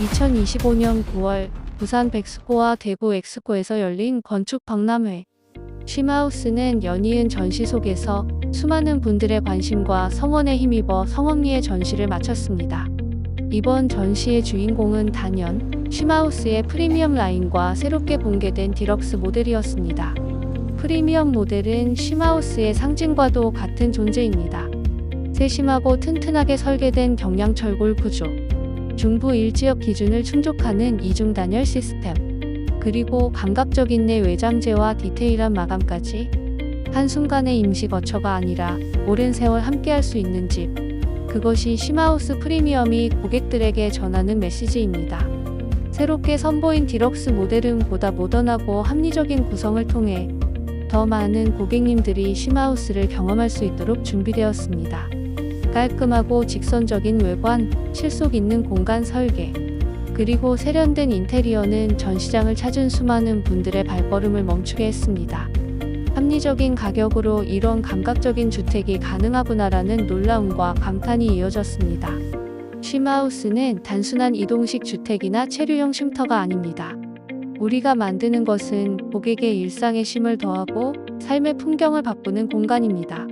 2025년 9월 부산 백스코와 대구 엑스코에서 열린 건축 박람회. 쉬마우스는 연이은 전시 속에서 수많은 분들의 관심과 성원에 힘입어 성황리에 전시를 마쳤습니다. 이번 전시의 주인공은 단연 쉬마우스의 프리미엄 라인과 새롭게 공개된 디럭스 모델이었습니다. 프리미엄 모델은 쉬마우스의 상징과도 같은 존재입니다. 세심하고 튼튼하게 설계된 경량철골 구조, 중부 일지역 기준을 충족하는 이중 단열 시스템, 그리고 감각적인 내 외장재와 디테일한 마감까지 한순간의 임시 거처가 아니라 오랜 세월 함께할 수 있는 집. 그것이 쉬마우스 프리미엄이 고객들에게 전하는 메시지입니다. 새롭게 선보인 디럭스 모델은 보다 모던하고 합리적인 구성을 통해 더 많은 고객님들이 쉬마우스를 경험할 수 있도록 준비되었습니다. 깔끔하고 직선적인 외관, 실속 있는 공간 설계, 그리고 세련된 인테리어는 전시장을 찾은 수많은 분들의 발걸음을 멈추게 했습니다. 합리적인 가격으로 이런 감각적인 주택이 가능하구나라는 놀라움과 감탄이 이어졌습니다. 쉬마우스는 단순한 이동식 주택이나 체류형 쉼터가 아닙니다. 우리가 만드는 것은 고객의 일상에 쉼을 더하고 삶의 풍경을 바꾸는 공간입니다.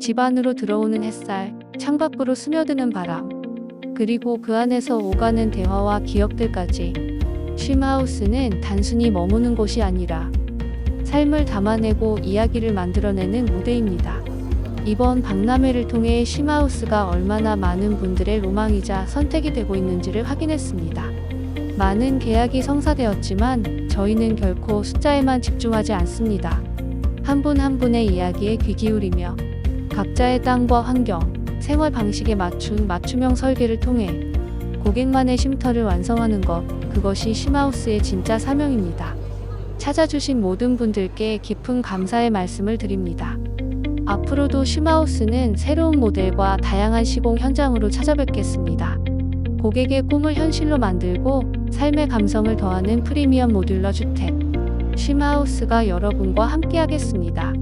집 안으로 들어오는 햇살, 창밖으로 스며드는 바람, 그리고 그 안에서 오가는 대화와 기억들까지 쉬마우스는 단순히 머무는 곳이 아니라 삶을 담아내고 이야기를 만들어내는 무대입니다. 이번 박람회를 통해 쉬마우스가 얼마나 많은 분들의 로망이자 선택이 되고 있는지를 확인했습니다. 많은 계약이 성사되었지만 저희는 결코 숫자에만 집중하지 않습니다. 한 분한 분의 이야기에 귀 기울이며 각자의 땅과 환경, 생활 방식에 맞춘 맞춤형 설계를 통해 고객만의 쉼터를 완성하는 것, 그것이 쉬마우스의 진짜 사명입니다. 찾아주신 모든 분들께 깊은 감사의 말씀을 드립니다. 앞으로도 쉬마우스는 새로운 모델과 다양한 시공 현장으로 찾아뵙겠습니다. 고객의 꿈을 현실로 만들고 삶의 감성을 더하는 프리미엄 모듈러 주택. 쉬마우스가 여러분과 함께하겠습니다.